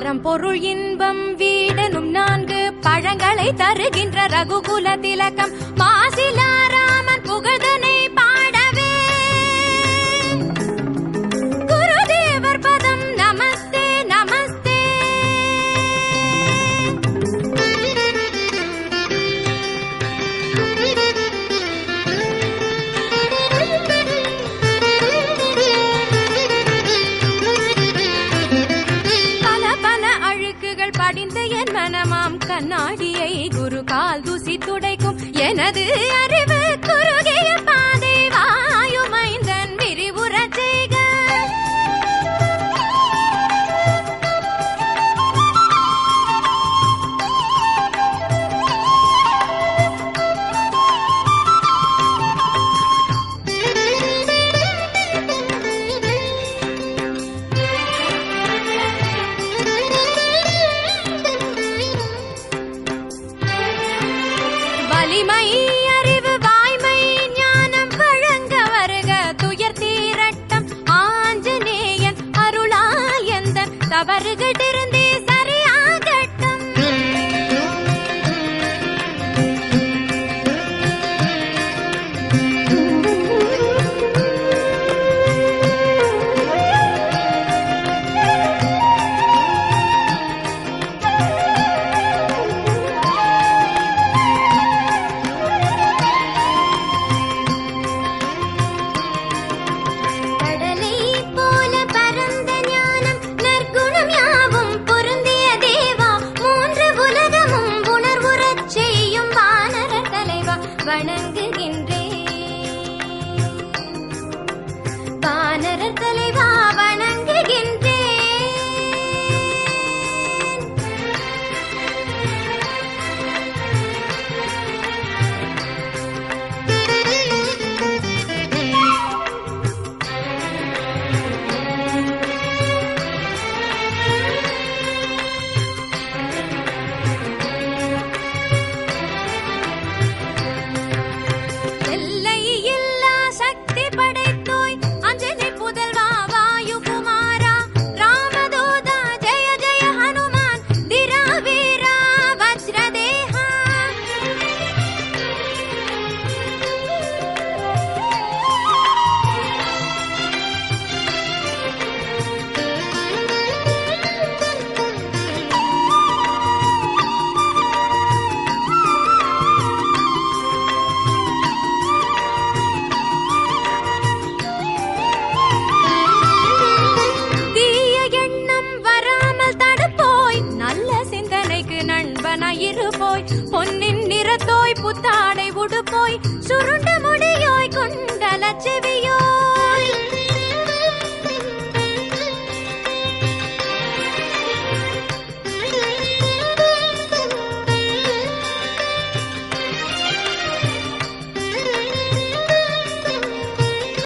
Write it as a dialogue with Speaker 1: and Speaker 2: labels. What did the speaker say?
Speaker 1: பரம்பொருள் இன்பம் வீடனும் நான்கு பழங்களை தருகின்ற ரகுகுல திலகம். என் மனமாம் கண்ணாடியை குரு கால் தூசி துடைக்கும். எனது அறிவு வலிமை அறிவு வாய்மை ஞானம் வழங்க வருக. துயர் தீரட்டம் ஆஞ்சநேயன் அருளால் எந்த தவறு பொன்னின் புத்தாடை உடுப்போய் சுருண்ட